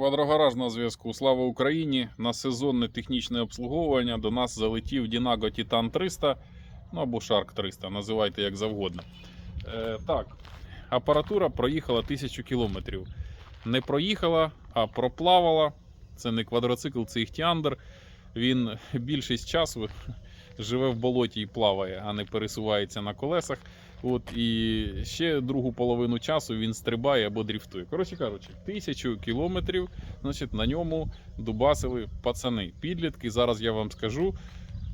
Квадрогараж на зв'язку. Слава Україні! На сезонне технічне обслуговування до нас залетів Dinago Titan 300, ну або Shark 300, називайте як завгодно. Е, так, апаратура проїхала 1000 кілометрів. Не проїхала, а проплавала. Це не квадроцикл, це іхтіандр. Він більшість часу живе в болоті і плаває, а не пересувається на колесах. От і ще другу половину часу він стрибає або дріфтує. Коротше кажучи, тисячу кілометрів, значить, на ньому дубасили пацани, підлітки. Зараз я вам скажу,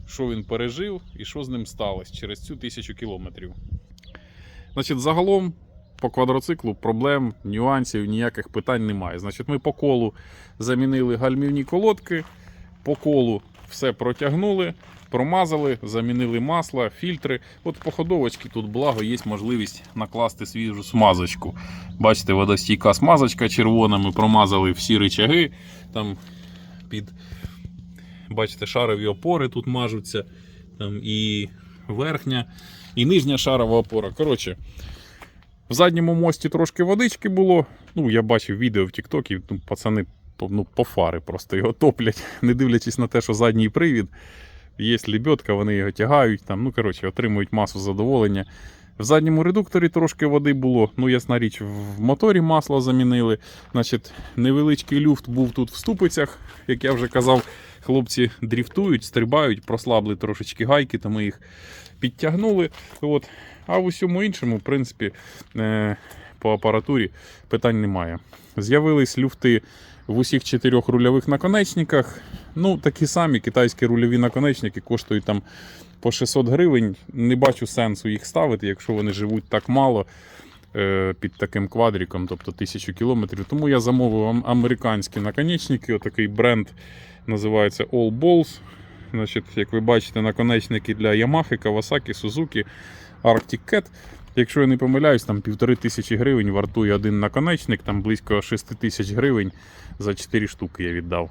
що він пережив і що з ним сталося через цю тисячу кілометрів. Значить, загалом по квадроциклу проблем, нюансів, ніяких питань немає. Значить, ми по колу замінили гальмівні колодки, по колу все протягнули. Промазали, замінили масло, фільтри. От по ходовочці тут благо є можливість накласти свіжу смазочку. Бачите, водостійка смазочка червона. Ми промазали всі рычаги. Там під бачите, шарові опори тут мажуться. Там і верхня, і нижня шарова опора. Коротше, в задньому мості трошки водички було. Ну, я бачив відео в Тіктокі, ну, пацани ну, по фари просто його топлять, не дивлячись на те, що задній привід. Є лебедка, вони його тягають, там, ну, коротше, отримують масу задоволення. В задньому редукторі трошки води було. Ну, ясна річ, в моторі масло замінили. Значить, невеличкий люфт був тут в ступицях, як я вже казав, хлопці дріфтують, стрибають, прослабли трошечки гайки, то ми їх підтягнули. От. А в усьому іншому, в принципі, е, по апаратурі питань немає. З'явились люфти в усіх чотирьох рульових наконечниках. Ну, такі самі китайські рульові наконечники коштують там по 600 гривень. Не бачу сенсу їх ставити, якщо вони живуть так мало е, під таким квадриком, тобто 1000 кілометрів. Тому я замовив ам- американські наконечники. Отакий бренд називається All Balls. Значить, як ви бачите, наконечники для Yamaha, Kawasaki, Suzuki, Arctic Cat. Якщо я не помиляюсь, там півтори тисячі гривень вартує один наконечник, там близько 6 тисяч гривень за 4 штуки я віддав.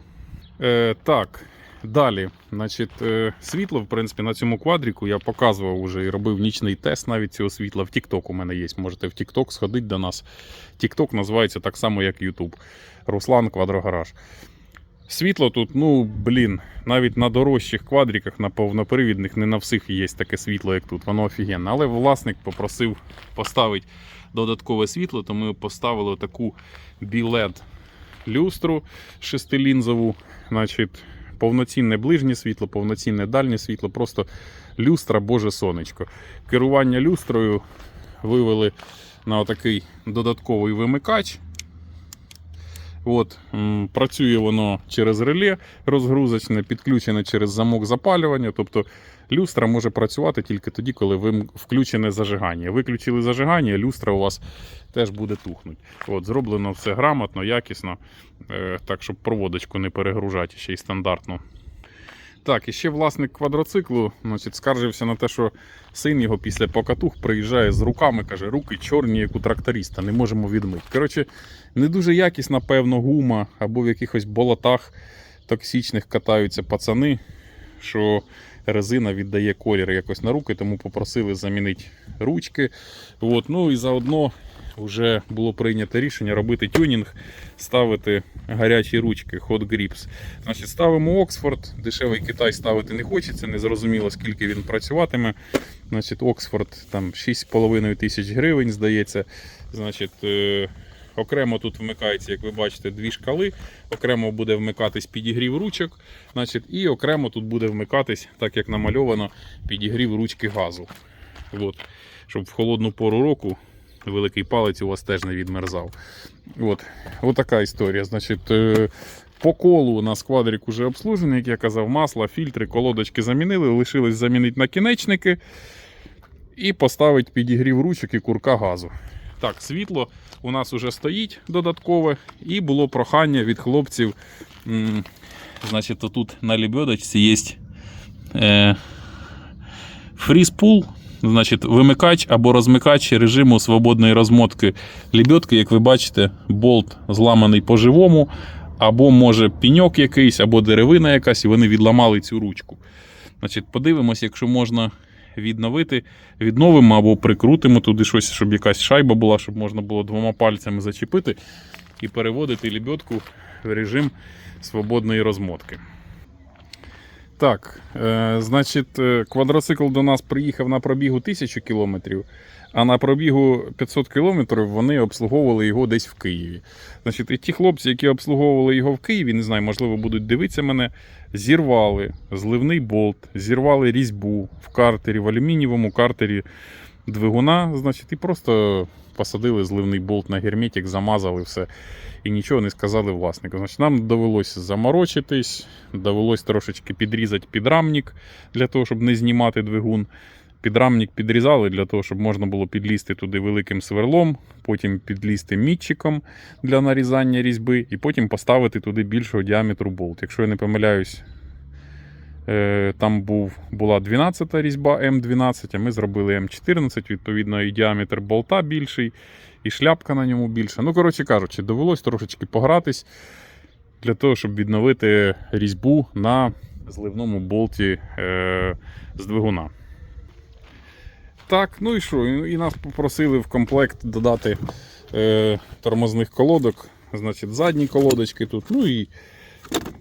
Е, так, далі. Значить, е, світло, в принципі, на цьому квадріку я показував уже і робив нічний тест навіть цього світла. В TikTok у мене є. Можете в TikTok сходити до нас. TikTok називається так само, як YouTube. Руслан Квадрогараж. Світло тут, ну блін, навіть на дорожчих квадриках, на повнопривідних, не на всіх є таке світло, як тут, воно офігенне. Але власник попросив поставити додаткове світло, то ми поставили таку білет люстру шестилінзову, значить, повноцінне ближнє світло, повноцінне дальнє світло, просто люстра, боже сонечко. Керування люстрою вивели на отакий додатковий вимикач. От, працює воно через реле розгрузочне, підключене через замок запалювання. Тобто люстра може працювати тільки тоді, коли ви включене зажигання. Виключили зажигання, люстра у вас теж буде тухнути. От, зроблено все грамотно, якісно, е, так, щоб проводочку не перегружати ще й стандартно. Так, і ще власник квадроциклу значить, скаржився на те, що син його після покатух приїжджає з руками, каже, руки чорні, як у тракториста, не можемо відмити. Коротше, не дуже якісна, певно, гума або в якихось болотах токсичних катаються пацани, що резина віддає колір якось на руки, тому попросили замінити ручки. От, ну і заодно вже було прийнято рішення робити тюнінг, ставити гарячі ручки Hot Grips. Значить, ставимо Оксфорд, дешевий Китай ставити не хочеться, не зрозуміло скільки він працюватиме. Значить, Оксфорд там 6,5 тисяч гривень, здається. Значить, е, окремо тут вмикається, як ви бачите, дві шкали. Окремо буде вмикатись підігрів ручок. Значить, і окремо тут буде вмикатись, так як намальовано, підігрів ручки газу. От. Щоб в холодну пору року великий палець у вас теж не відмерзав. От. От така історія. Значить, е, по колу у нас квадрик уже обслужений, як я казав, масло, фільтри, колодочки замінили, лишилось замінити накінечники і поставити підігрів ручок і курка газу. Так, світло у нас уже стоїть додаткове, і було прохання від хлопців. Значить, тут на лебедочці є е, фрізпул, значить, вимикач або розмикач режиму свободної розмотки лебедки. Як ви бачите, болт зламаний по-живому, або може піньок якийсь, або деревина якась, і вони відламали цю ручку. Значить, подивимось, якщо можна відновити, відновимо або прикрутимо туди щось, щоб якась шайба була, щоб можна було двома пальцями зачепити. і переводити лебедку в режим свободної розмотки. Так, е, значить, е, квадроцикл до нас приїхав на пробігу 1000 км, а на пробігу 500 км вони обслуговували його десь в Києві. Значить, і ті хлопці, які обслуговували його в Києві, не знаю, можливо, будуть дивитися мене, зірвали зливний болт, зірвали різьбу в картері, в алюмінієвому картері двигуна, значить, і просто посадили зливний болт на герметик, замазали все і нічого не сказали власнику. Значить, нам довелося заморочитись, довелось трошечки підрізати підрамник для того, щоб не знімати двигун. Підрамник підрізали для того, щоб можна було підлізти туди великим сверлом, потім підлізти мітчиком для нарізання різьби, і потім поставити туди більшого діаметру болт. Якщо я не помиляюсь, там був, була 12 різьба М12, а ми зробили М14, відповідно, і діаметр болта більший, і шляпка на ньому більша. Ну, коротше кажучи, довелось трошечки погратись для того, щоб відновити різьбу на зливному болті е, з двигуна. Так, ну і що? І нас попросили в комплект додати е, тормозних колодок. Значить, задні колодочки тут, ну і,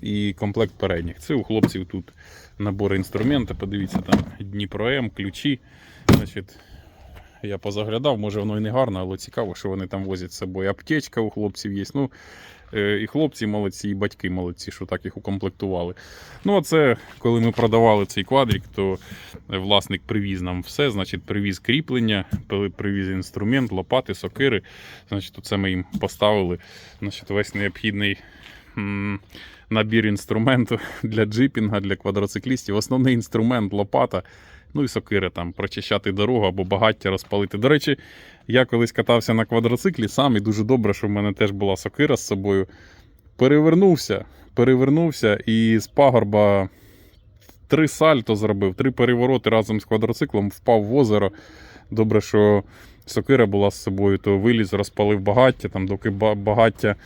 і комплект передніх. Це у хлопців тут набор інструменту. Подивіться, там Дніпро М, ключі. Значить, я позаглядав, може воно і не гарно, але цікаво, що вони там возять з собою. Аптечка у хлопців є. Ну, е, і хлопці молодці, і батьки молодці, що так їх укомплектували. Ну, а це коли ми продавали цей квадрик, то власник привіз нам все. Значить, привіз кріплення, привіз інструмент, лопати, сокири. Значить, це ми їм поставили. Значить, весь необхідний. Набір інструменту для джипінга, для квадроциклістів. Основний інструмент лопата, ну і сокири там, прочищати дорогу або багаття розпалити. До речі, я колись катався на квадроциклі сам, і дуже добре, що в мене теж була сокира з собою. Перевернувся, перевернувся і з пагорба три сальто зробив, три перевороти разом з квадроциклом, впав в озеро. Добре, що сокира була з собою, то виліз, розпалив багаття. Там, доки багаття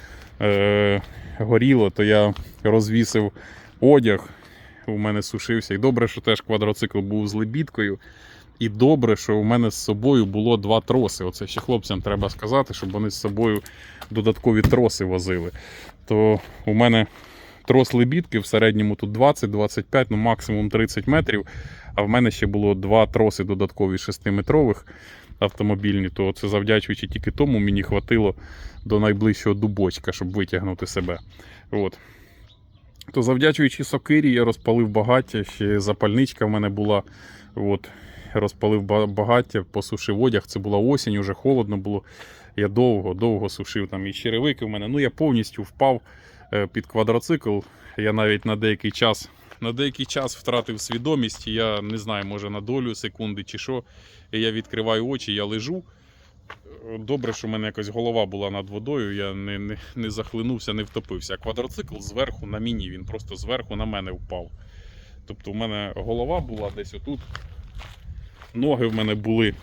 е- горіло, то я розвісив одяг. У мене сушився. І добре, що теж квадроцикл був з лебідкою. І добре, що у мене з собою було два троси. Оце ще хлопцям треба сказати, щоб вони з собою додаткові троси возили. То у мене трос лебідки в середньому тут 20-25, ну максимум 30 метрів. А в мене ще було два троси додаткові 6-метрових автомобільні. То це завдячуючи тільки тому, мені хватило до найближчого дубочка, щоб витягнути себе. От. То завдячуючи сокирі, я розпалив багаття, ще запальничка в мене була. От. Розпалив ба- багаття, посушив одяг. Це була осінь, уже холодно було. Я довго, довго сушив там і черевики в мене. Ну я повністю впав е, під квадроцикл. Я навіть на деякий час, на деякий час втратив свідомість. Я не знаю, може на долю секунди чи що. Я відкриваю очі, я лежу. Добре, що в мене якось голова була над водою, я не, не, не захлинувся, не втопився. Квадроцикл зверху на мені, він просто зверху на мене впав. Тобто в мене голова була десь отут. Ноги в мене були.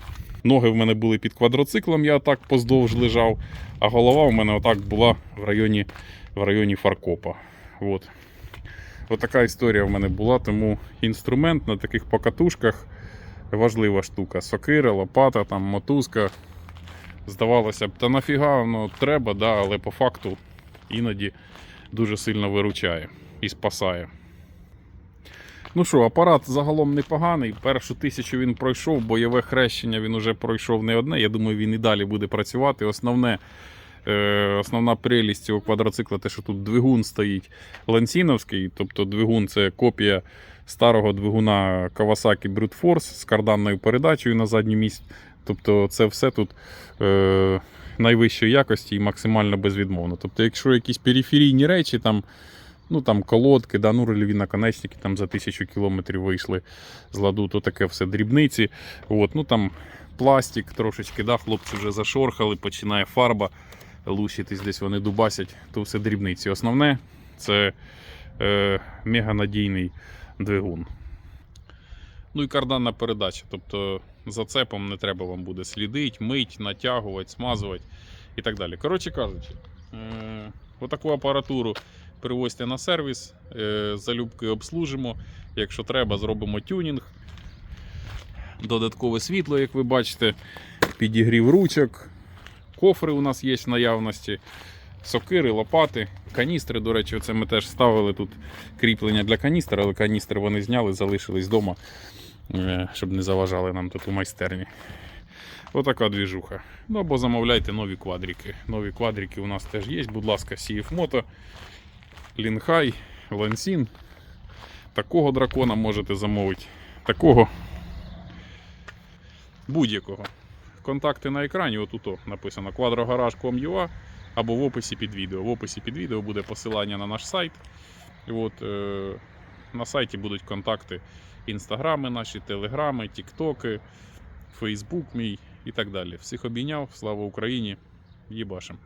Ноги в мене були під квадроциклом, я отак поздовж лежав, а голова у мене отак була в районі, в районі фаркопа. От. От така історія в мене була, тому інструмент на таких покатушках важлива штука. Сокира, лопата, там, мотузка. Здавалося б, та нафіга воно треба, да, але по факту іноді дуже сильно виручає і спасає. Ну що, апарат загалом непоганий. Першу тисячу він пройшов, бойове хрещення він уже пройшов не одне. Я думаю, він і далі буде працювати. Основне, основна прелість цього квадроцикла, те, що тут двигун стоїть лансіновський, тобто двигун це копія старого двигуна Kawasaki Brute Force з карданною передачею на задню місць. Тобто це все тут е, найвищої якості і максимально безвідмовно. Тобто, якщо якісь периферійні речі, там, ну там колодки, да, ну рольові наконечники там за тисячу кілометрів вийшли з ладу, то таке все дрібниці. От, ну там пластик трошечки, да, хлопці вже зашорхали, починає фарба лущитись, десь вони дубасять, то все дрібниці. Основне це е, меганадійний двигун. Ну і карданна передача. Тобто зацепом не треба вам буде слідити, мить, натягувати, смазувати і так далі. Коротше кажучи, е, отаку апаратуру привозьте на сервіс, е, залюбки обслужимо. Якщо треба, зробимо тюнінг. Додаткове світло, як ви бачите, підігрів ручок. Кофри у нас є в наявності. сокири, лопати, каністри. До речі, це ми теж ставили тут кріплення для каністр, але каністри вони зняли, залишились вдома, е, щоб не заважали нам тут у майстерні. Отака двіжуха. Ну або замовляйте нові квадрики. Нові квадрики у нас теж є. Будь ласка, CF Moto, Лінхай, Лансін. Такого дракона можете замовити. Такого будь-якого. Контакти на екрані, отут написано quadrogarage.com.ua або в описі під відео. В описі під відео буде посилання на наш сайт. От, е, на сайті будуть контакти інстаграми наші, телеграми, тіктоки, фейсбук мій і так далі. Всіх обійняв. Слава Україні! Їбашим!